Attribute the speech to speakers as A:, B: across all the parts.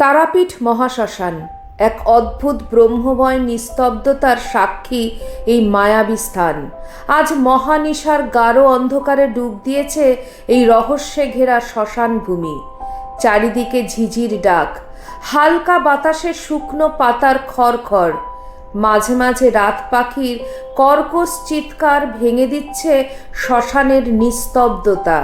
A: তারাপীঠ মহাশ্মশান। এক অদ্ভুত ব্রহ্মময় নিস্তব্ধতার সাক্ষী এই মায়াবী স্থান। আজ মহানিশার গাঢ় অন্ধকারে ডুব দিয়েছে এই রহস্যে ঘেরা শ্মশান ভূমি। চারিদিকে ঝিঝির ডাক, হালকা বাতাসে শুকনো পাতার খড়খড়। মাঝে মাঝে রাত পাখির কর্কশ চিৎকার ভেঙে দিচ্ছে শ্মশানের নিস্তব্ধতা।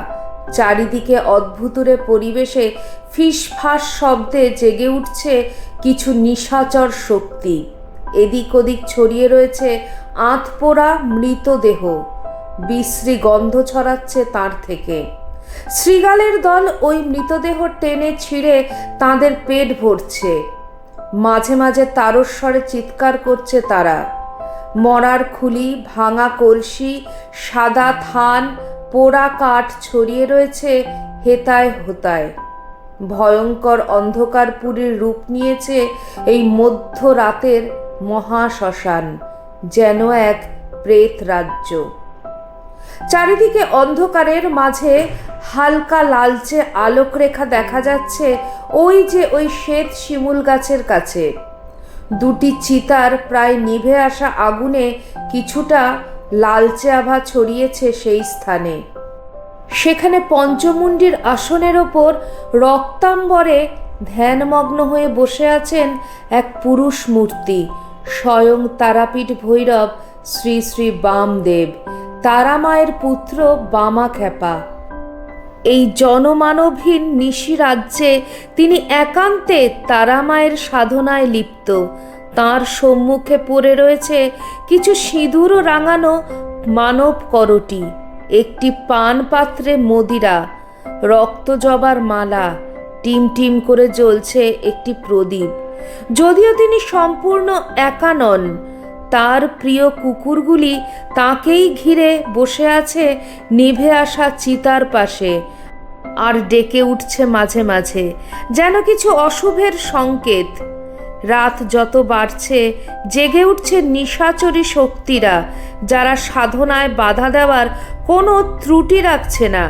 A: চারিদিকে অদ্ভুতুরে পরিবেশে ফিসফাস শব্দে জেগে উঠছে কিছু নিশাচর শক্তি। এদিক ওদিক ছড়িয়ে রয়েছে আঁতপোড়া মৃতদেহ। বিশ্রী গন্ধ ছড়াচ্ছে তার থেকে। শ্রীগালের দল ওই মৃতদেহ টেনে ছিঁড়ে তাদের পেট ভরছে। মাঝে মাঝে তারস্বরে চিৎকার করছে তারা। মরার খুলি, ভাঙা কলসি, সাদা থান পোড়া কাঠ ছড়িয়ে রয়েছে হেতায় হোতায়। ভয়ঙ্কর অন্ধকার পুরীর রূপ নিয়েছে এই মধ্যরাতের মহাশ্মশান, যেন এক প্রেত রাজ্য চারিদিকে অন্ধকারের মাঝে হালকা লালচে আলোকরেখা দেখা যাচ্ছে ওই যে ওই শ্বেত শিমুল গাছের কাছে। দুটি চিতার প্রায় নিভে আসা আগুনে কিছুটা লালচে আভা ছড়িয়েছে সেই স্থানে। সেখানে পঞ্চমুণ্ডির আসনের ওপর রক্তাম্বরে ধ্যানমগ্ন হয়ে বসে আছেন এক পুরুষ মূর্তি, স্বয়ং তারাপীঠ ভৈরব শ্রী শ্রী বামদেব, তারামায়ের পুত্র বামা খ্যাপা এই জনমানবহীন নিশি রাজ্যে তিনি একান্তে তারামায়ের সাধনায় লিপ্ত। তার সম্মুখে পড়ে রয়েছে কিছু সিঁদুর রাঙানো মানব করটি, একটি পান পাত্রে মদিরা, রক্ত জবার মালা, টিম টিম করে জ্বলছে একটি প্রদীপ। যদিও তিনি সম্পূর্ণ একা নন, তার প্রিয় কুকুরগুলি তাকেই ঘিরে বসে আছে নিভে আসা চিতার পাশে আর ডেকে উঠছে মাঝে মাঝে, যেন কিছু অশুভের সংকেত। রাত যত বাড়ছে, জেগে উঠছে নিশাচরী শক্তিরা, যারা সাধনায় বাধা দেওয়ার কোনো ত্রুটি রাখছে না।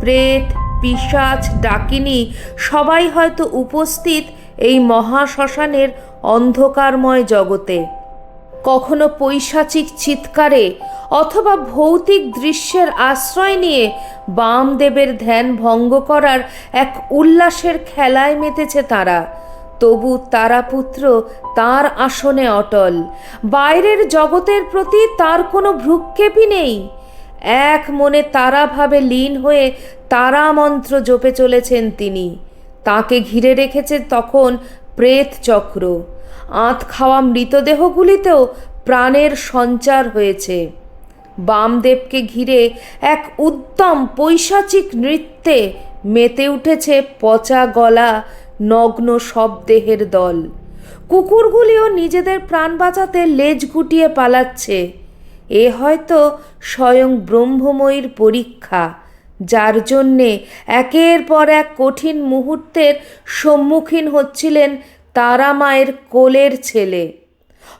A: প্রেত, পিশাচ, ডাকিনী সবাই হয়তো উপস্থিত এই মহাশ্মশানের অন্ধকারময় জগতে। কখনো পৈশাচিক চিৎকারে অথবা ভৌতিক দৃশ্যের আশ্রয় নিয়ে বামদেবের ধ্যান ভঙ্গ করার এক উল্লাসের খেলায় মেতেছে তারা। তবু তারাপুত্র তার আসনে অটল। বাইরের জগতের প্রতি তার কোনো ভ্রুক্ষেপই নেই। এক মনে তারাভাবে লীন হয়ে তারা মন্ত্র জপে চলেছেন তিনি। তাকে ঘিরে রেখেছে তখন প্রেত চক্র। আঁত খাওয়া মৃতদেহগুলিতেও প্রাণের সঞ্চার হয়েছে। বামদেবকে ঘিরে এক উত্তম পৈশাচিক নৃত্যে মেতে উঠেছে পচা গলা নগ্ন সব দেহের দল। কুকুরগুলিও নিজেদের প্রাণ বাঁচাতে লেজ গুটিয়ে পালাচ্ছে। এ হয়তো স্বয়ং ব্রহ্মময়ীর পরীক্ষা, যার জন্যে একের পর এক কঠিন মুহূর্তের সম্মুখীন হচ্ছিলেন তারা মায়ের কোলের ছেলে।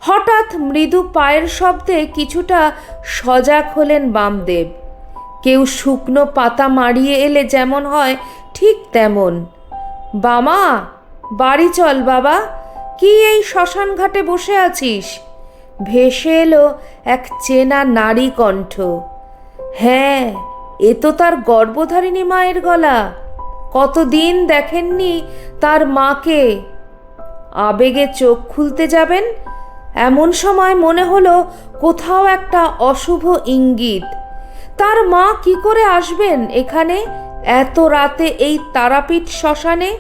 A: হঠাৎ মৃদু পায়ের শব্দে কিছুটা সজাগ হলেন বামদেব। কেউ শুকনো পাতা মারিয়ে এলে যেমন হয়, ঠিক তেমন। বামা, বাড়ি চল বাবা, কি এই শ্মশান ঘাটে বসে আছিস? ভেসে এলো এক চেনা নারী কণ্ঠ। হ্যাঁ এ তো তার গর্ভধারিণী মায়ের গলা। কতদিন দেখেননি তার মাকে? আবেগে চোখ খুলতে যাবেন? এমন সময় মনে হলো কোথাও একটা অশুভ ইঙ্গিত। তার মা কি করে আসবেন এখানে? এত রাতে এই তারাপীঠ শ্মশানে?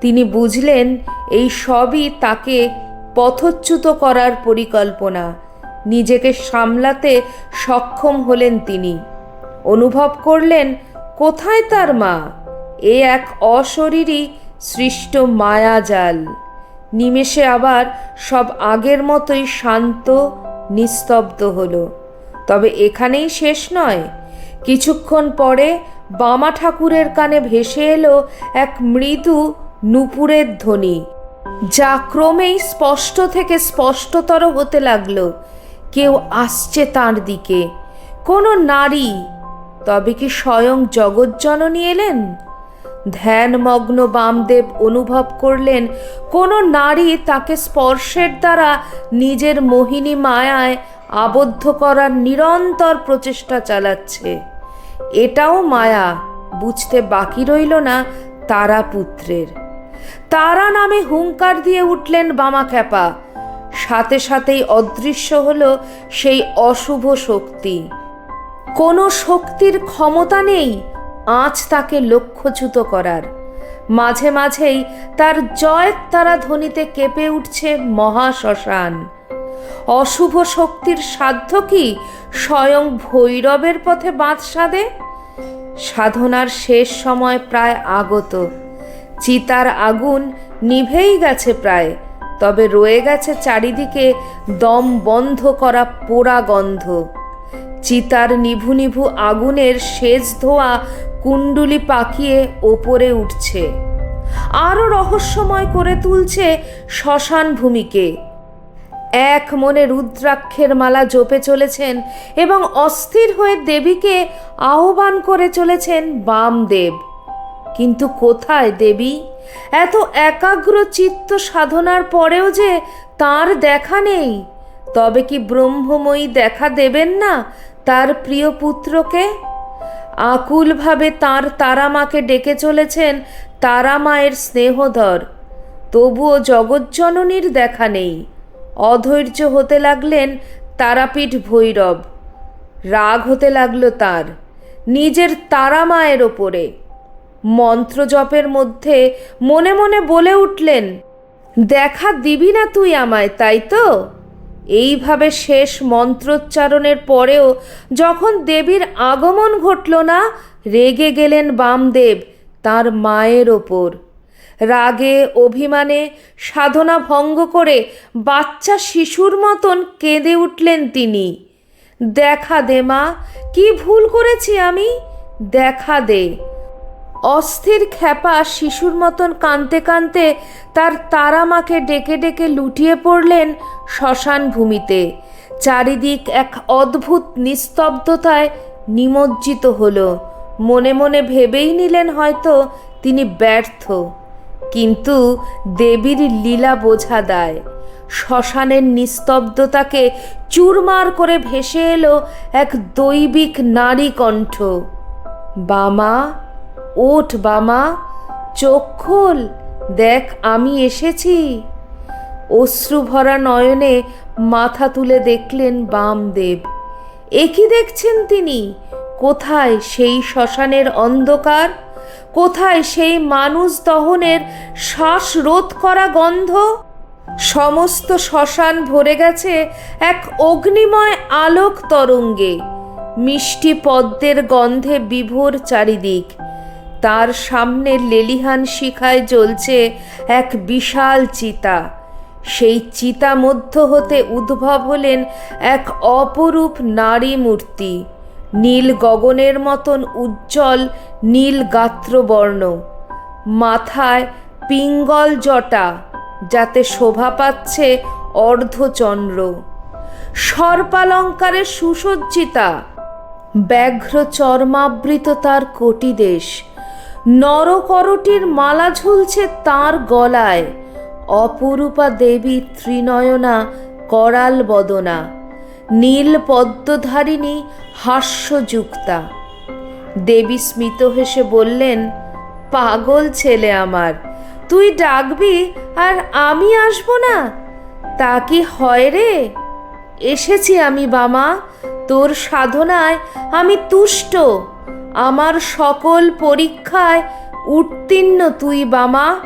A: তিনি বুঝলেন এই সবই তাকে পথচ্যুত করার পরিকল্পনা। নিজেকে সামলাতে সক্ষম হলেন তিনি। অনুভব করলেন, কোথায় তার মা? এ এক অশরীরী সৃষ্ট মায়াজাল। নিমেষে আবার সব আগের মতোই শান্ত, নিস্তব্ধ হলো। তবে এখানেই শেষ নয়। কিছুক্ষণ পরে বামা ঠাকুরের কানে ভেসে এলো এক মৃদু নুপুরের ধ্বনি, যা ক্রমেই স্পষ্ট থেকে স্পষ্টতর হতে লাগল। কেউ আসছে তার দিকে। কোনো নারী, তবে কি স্বয়ং জগজ্জননী এলেন? ধ্যানমগ্ন বামদেব অনুভব করলেন, কোনো নারী তাকে স্পর্শের দ্বারা নিজের মোহিনী মায়ায় আবদ্ধ করার নিরন্তর প্রচেষ্টা চালাচ্ছে। এটাও মায়া, বুঝতে বাকি রইল না তারা পুত্রের। তারা নামে হুঙ্কার দিয়ে উঠলেন বামা খ্যাপা। সাথে সাথেই অদৃশ্য হলো সেই অশুভ শক্তি। কোনো শক্তির ক্ষমতা নেই আজ তাকে লক্ষ্যচ্যুত করার। মাঝে মাঝেই তার জয় তারা ধ্বনিতে কেঁপে উঠছে মহাশ্মশান। অশুভ শক্তির সাধ্য কি? স্বয়ং ভৈরবের পথে বাঁধ সাধে সাধনার শেষ সময় প্রায় আগত। চিতার আগুন নিভেই গেছে প্রায়। তবে রয়ে গেছে চারিদিকে দম বন্ধ করা পোড়া গন্ধ। চিতার নিভু নিভু আগুনের সেজ ধোয়া কুণ্ডুলি পাকিয়ে ওপরে উঠছে। আরও রহস্যময় করে তুলছে শ্মশান ভূমিকে। এক মনে রুদ্রাক্ষের মালা জপে চলেছেন এবং অস্থির হয়ে দেবীকে আহ্বান করে চলেছেন বামদেব। কিন্তু কোথায় দেবী? এত একাগ্র চিত্ত সাধনার পরেও যে তার দেখা নেই। তবে কি ব্রহ্মময়ী দেখা দেবেন না তার প্রিয় পুত্রকে? আকুলভাবে তার তারামাকে ডেকে চলেছেন তারা মায়ের স্নেহধর। তবুও জগজ্জননীর দেখা নেই। অধৈর্য হতে লাগলেন তারাপীঠ ভৈরব। রাগ হতে লাগল তার। নিজের তারা মায়ের ওপরে। মন্ত্র জপের মধ্যে মনে মনে বলে উঠলেন, দেখা দিবি না তুই আমায়, তাই তো? এইভাবে শেষ মন্ত্রোচ্চারণের পরেও যখন দেবীর আগমন ঘটল না, রেগে গেলেন বামদেব তার মায়ের ওপর। রাগে, অভিমানে সাধনা ভঙ্গ করে বাচ্চা শিশুর মতন কেঁদে উঠলেন তিনি। দেখা দে মা, কি ভুল করেছি আমি? দেখা দে। অস্থির খ্যাপা শিশুর মতন কানতে কানতে তার তারা মাকে ডেকে ডেকে লুটিয়ে পড়লেন শ্মশান ভূমিতে। চারিদিক এক অদ্ভুত নিস্তব্ধতায় নিমজ্জিত হলো। মনে মনে ভেবেই নিলেন হয়তো তিনি ব্যর্থ। কিন্তু দেবীর লীলা বোঝা দেয়। শ্মশানের নিস্তব্ধতাকে চুরমার করে ভেসে এলো এক দৈবিক নারী কণ্ঠ। বামা, ওঠ বামা, চোখ খোল, দেখ আমি এসেছি। অশ্রু ভরা নয়নে মাথা তুলে দেখলেন বামদেব। একই দেখছেন তিনি? কোথায় সেই শ্মশানের অন্ধকার? কোথায় সেই মানুষ দহনের শ্বাস রোধ করা গন্ধ? সমস্ত শ্মশান ভরে গেছে এক অগ্নিময় আলোক তরঙ্গে। মিষ্টি পদ্মের গন্ধে বিভোর চারিদিক। তার সামনে লেলিহান শিখায় জ্বলছে এক বিশাল চিতা। সেই চিতা মধ্য হতে উদ্ভব হলেন এক অপরূপ নারী মূর্তি নীল গগনের মতন উজ্জ্বল নীল গাত্রবর্ণ। মাথায় পিঙ্গল জটা, যাতে শোভা পাচ্ছে অর্ধচন্দ্র। সর্পালঙ্কারে সুসজ্জিতা, ব্যাঘ্র চর্মাবৃত তার কোটিদেশ নরকরটির মালা ঝুলছে তার গলায়। অপরূপা দেবী ত্রিনয়না, করাল বদনা। নীল পদ্মধারিণী হাস্যযুক্তা। দেবী স্মিত হেসে বললেন, পাগল ছেলে আমার, তুই ডাকবি আর আমি আসব না? তা কি হয় রে? এসেছি আমি বামা, তোর সাধনায় আমি তুষ্ট। আমার সকল পরীক্ষায় উত্তীর্ণ তুই বামা।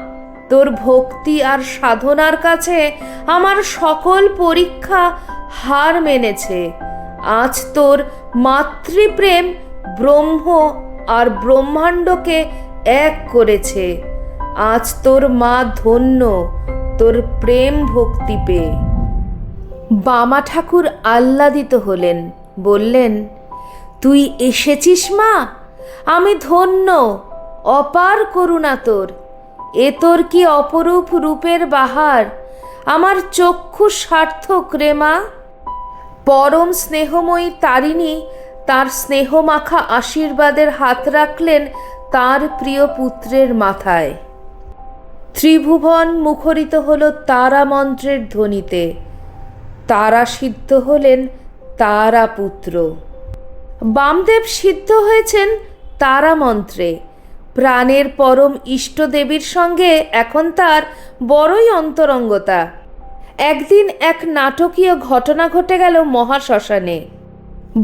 A: তোর ভক্তি আর সাধনার কাছে আমার সকল পরীক্ষা হার মেনেছে। আজ তোর মাতৃপ্রেম ব্রহ্ম আর ব্রহ্মাণ্ডকে এক করেছে। আজ তোর মা ধন্য, তোর প্রেম ভক্তি পেয়ে। বামা ঠাকুর আহ্লাদিত হলেন, বললেন, তুই এসেছিস মা? আমি ধন্য, অপার করুণা তোর। এ তোর কি অপরূপ রূপের বাহার? আমার চক্ষু সার্থক রে মা। পরম স্নেহময়ী তারিণী তার স্নেহমাখা আশীর্বাদের হাত রাখলেন তার প্রিয় পুত্রের মাথায়। ত্রিভুবন মুখরিত হল তারা মন্ত্রের ধ্বনিতে। তারা সিদ্ধ হলেন তারা পুত্র। বামদেব সিদ্ধ হয়েছেন তারা মন্ত্রে। প্রাণের পরম ইষ্টদেবীর সঙ্গে এখন তার বড়ই অন্তরঙ্গতা। একদিন এক নাটকীয় ঘটনা ঘটে গেল মহাশ্মশানে।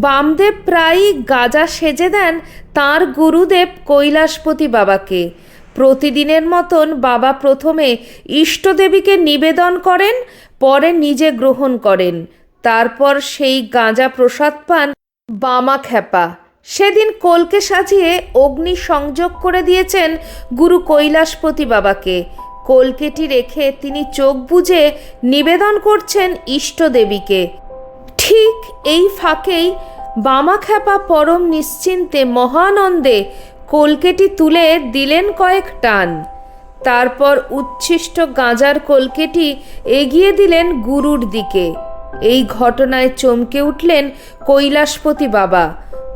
A: বামদেব প্রায়ই গাজা সেজে দেন তার গুরুদেব কৈলাসপতি বাবাকে। প্রতিদিনের মতন বাবা প্রথমে ইষ্টদেবীকে নিবেদন করেন, পরে নিজে গ্রহণ করেন। তারপর সেই গাঁজা প্রসাদ পান বামা খ্যাপা সেদিন কোলকে সাজিয়ে অগ্নি সংযোগ করে দিয়েছেন গুরু কৈলাসপতি বাবাকে। কলকেটি রেখে তিনি চোখ বুজে নিবেদন করছেন ইষ্টদেবীকে ঠিক এই ফাঁকেই বামাখ্যাপা পরম নিশ্চিন্তে মহানন্দে কলকেটি তুলে দিলেন কয়েক টান। তারপর উচ্ছিষ্ট গাঁজার কলকেটি এগিয়ে দিলেন গুরুর দিকে। এই ঘটনায় চমকে উঠলেন কৈলাসপতি বাবা।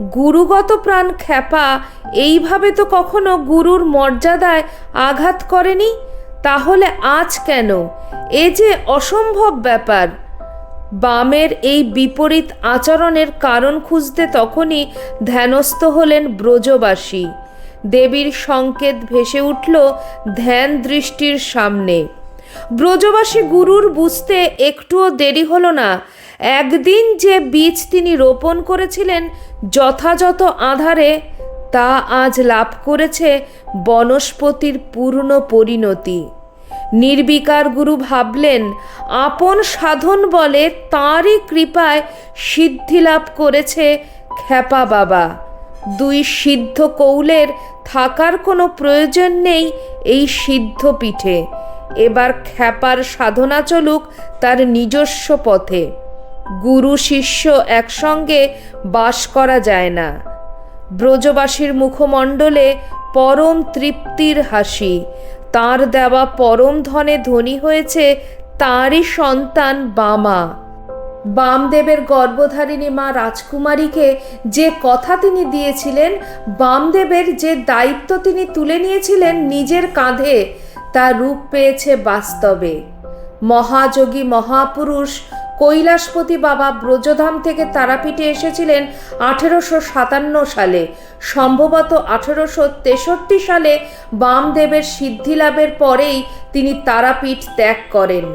A: গুরুগত প্রাণ খ্যাপা, এইভাবে তো কখনো গুরুর মর্যাদায় আঘাত করেনি? তাহলে আজ কেন? এ যে অসম্ভব ব্যাপার। বামের এই বিপরীত আচরণের কারণ খুঁজতে তখনই ধ্যানস্থ হলেন ব্রজবাসী। দেবীর সংকেত ভেসে উঠল ধ্যান দৃষ্টির সামনে। ব্রজবাসী গুরুর বুঝতে একটুও দেরি হলো না। একদিন যে বীজ তিনি রোপণ করেছিলেন যথাযথ আধারে, তা আজ লাভ করেছে বনস্পতির পূর্ণ পরিণতি। নির্বিকার গুরু ভাবলেন, আপন সাধন বলে তাঁরই কৃপায় সিদ্ধি লাভ করেছে খ্যাপা বাবা। দুই সিদ্ধ কৌলের থাকার কোনো প্রয়োজন নেই এই সিদ্ধ পিঠে। এবার খ্যাপার সাধনা চলুক তার নিজস্ব পথে। গুরু শিষ্য একসঙ্গে বাস করা যায় না। ব্রজবাসীর মুখমণ্ডলে পরম তৃপ্তির হাসি। তার দেওয়া পরম ধনে ধনী হয়েছে তাঁরই সন্তান বামা। বামদেবের গর্ভধারিণী মা রাজকুমারীকে যে কথা তিনি দিয়েছিলেন, বামদেবের যে দায়িত্ব তিনি তুলে নিয়েছিলেন নিজের কাঁধে, তা রূপ পেয়েছে বাস্তবে। মহাযোগী মহাপুরুষ কৈলাসপতি বাবা ব্রজধাম থেকে তারাপীঠে এসেছিলেন আঠেরোশো সাতান্ন সালে। সম্ভবত আঠেরোশো তেষট্টি সালে বামদেবের সিদ্ধিলাভের পরেই তিনি তারাপীঠ ত্যাগ করেন।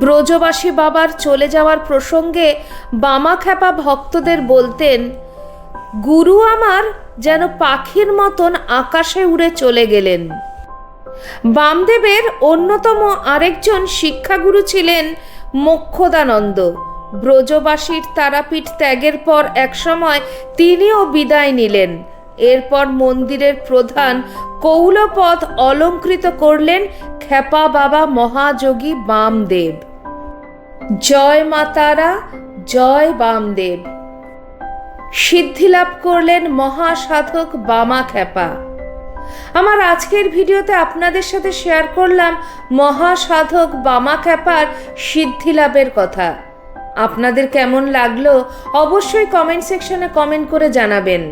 A: ব্রজবাসী বাবার চলে যাওয়ার প্রসঙ্গে বামাখ্যাপা ভক্তদের বলতেন, গুরু আমার যেন পাখির মতন আকাশে উড়ে চলে গেলেন। বামদেবের অন্যতম আরেকজন শিক্ষাগুরু ছিলেন মোক্ষদানন্দ। ব্রজবাসীর তারাপীঠ ত্যাগের পর একসময় তিনিও বিদায় নিলেন। এরপর মন্দিরের প্রধান কৌলপথ অলঙ্কৃত করলেন খ্যাপা বাবা মহাযোগী বামদেব। জয় মাতারা জয় বামদেব। সিদ্ধিলাভ করলেন মহাসাধক বামা খ্যাপা। আমার আজকের ভিডিওতে আপনাদের সাথে শেয়ার করলাম মহাসাধক বামা খ্যাপার সিদ্ধিলাভের কথা। আপনাদের কেমন লাগল অবশ্যই কমেন্ট সেকশনে কমেন্ট করে জানাবেন।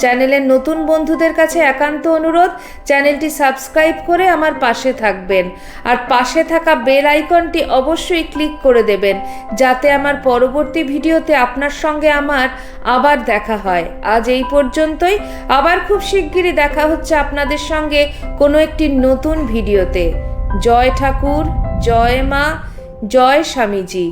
A: চ্যানেলের নতুন বন্ধুদের কাছে একান্ত অনুরোধ, চ্যানেলটি সাবস্ক্রাইব করে আমার পাশে থাকবেন। আর পাশে থাকা বেল আইকনটি অবশ্যই ক্লিক করে দেবেন, যাতে আমার পরবর্তী ভিডিওতে আপনার সঙ্গে আমার আবার দেখা হয়। আজ এই পর্যন্তই। আবার খুব শিগগিরই দেখা হচ্ছে আপনাদের সঙ্গে কোনো একটি নতুন ভিডিওতে। জয় ঠাকুর, জয় মা, জয় স্বামীজি।